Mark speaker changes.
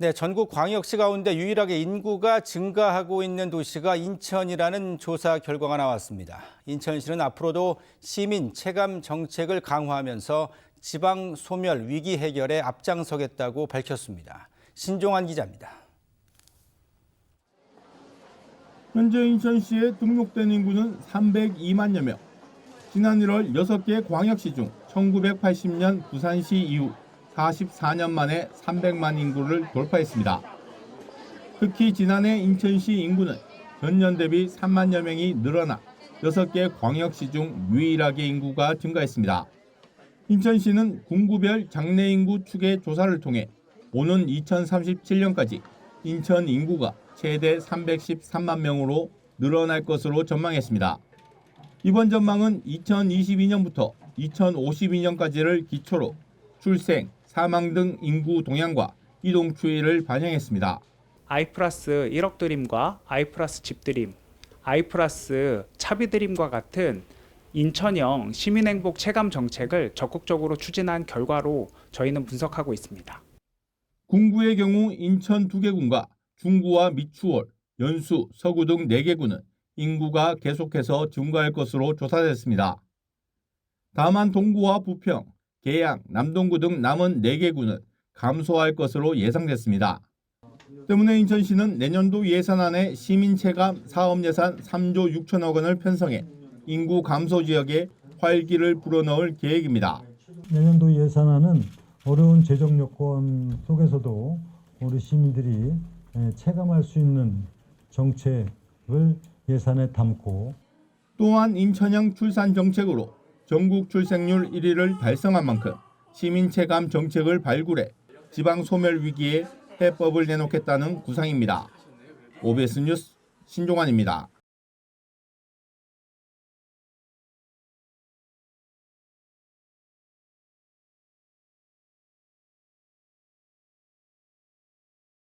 Speaker 1: 네, 전국 광역시 가운데 유일하게 인구가 증가하고 있는 도시가 인천이라는 조사 결과가 나왔습니다. 인천시는 앞으로도 시민 체감 정책을 강화하면서 지방 소멸 위기 해결에 앞장서겠다고 밝혔습니다. 신종환 기자입니다.
Speaker 2: 현재 인천시에 등록된 인구는 302만여 명. 지난 1월 6개 광역시 중 1980년 부산시 이후 44년 만에 300만 인구를 돌파했습니다. 특히 지난해 인천시 인구는 전년 대비 3만여 명이 늘어나 6개 광역시 중 유일하게 인구가 증가했습니다. 인천시는 군구별 장래 인구 추계 조사를 통해 오는 2037년까지 인천 인구가 최대 313만 명으로 늘어날 것으로 전망했습니다. 이번 전망은 2022년부터 2052년까지를 기초로 출생, 사망 등 인구 동향과 이동 추이를 반영했습니다.
Speaker 3: 아이 플러스 1억 드림과 아이 플러스 집 드림, 아이 플러스 차비 드림과 같은 인천형 시민행복 체감 정책을 적극적으로 추진한 결과로 저희는 분석하고 있습니다.
Speaker 2: 군구의 경우 인천 두 개군과 중구와 미추홀, 연수, 서구 등네 개군은 인구가 계속해서 증가할 것으로 조사됐습니다. 다만 동구와 부평, 계양, 남동구 등 남은 네 개군은 감소할 것으로 예상됐습니다. 때문에 인천시는 내년도 예산안에 시민체감 사업예산 3조 6천억 원을 편성해 인구 감소 지역에 활기를 불어넣을 계획입니다.
Speaker 4: 내년도 예산안은 어려운 재정 여건 속에서도 우리 시민들이 에, 체감할 수 있는 정책을 예산에 담고
Speaker 2: 또한 인천형 출산 정책으로 전국 출생률 1위를 달성한 만큼 시민 체감 정책을 발굴해 지방 소멸 위기에 해법을 내놓겠다는 구상입니다. OBS 뉴스 신종환입니다.